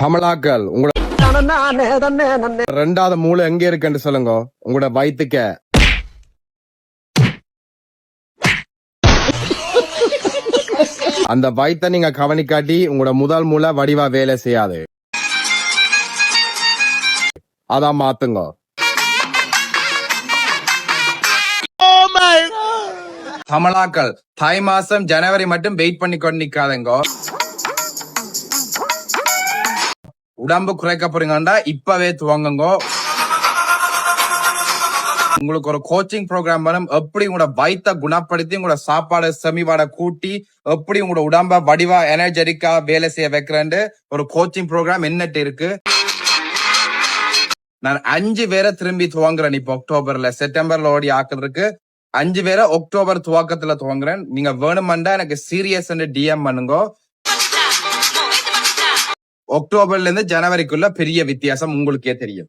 பமலாக்கள் உங்களோட ரெண்டாவது மூளை எங்க இருக்குன்னு சொல்லுங்க. உங்களோட வயிற்றுக்க அந்த வயித்தை நீங்க கவனிக்காட்டி உங்களோட முதல் மூளை வடிவா வேலை செய்யாது. அதான் மாத்துங்க. தமிழாக்கள் தாய் மாசம் ஜனவரி மட்டும் வெயிட் பண்ணி கொண்டு நிக்காதங்கோ. உடம்பு குறைக்க போறீங்கடா இப்பவே துவங்குங்க. உங்களுக்கு ஒரு கோச்சிங் ப்ரோக்ராம் வரும். எப்படி உங்களோட வயித்தை குணப்படுத்தி உங்களோட சாப்பாடு செமிவாட கூட்டி எப்படி உங்களோட உடம்ப வடிவா எனர்ஜெட்டிக்கா வேலை செய்ய வைக்கிறேன்னு ஒரு கோச்சிங் ப்ரோக்ராம் என்னட்டு இருக்கு. நான் அஞ்சு பேரை திரும்பி துவங்குறேன் இப்போ அக்டோபர்ல செப்டம்பர்ல ஓடி ஆக்கள் இருக்கு. அஞ்சு பேரை அக்டோபர் துவக்கத்துல துவங்குறேன். நீங்க வேணுமெண்டா எனக்கு சீரியஸ் டிஎம் பண்ணுங்க. அக்டோபர்ல இருந்து ஜனவரிக்குள்ள பெரிய வித்தியாசம் உங்களுக்கே தெரியும்.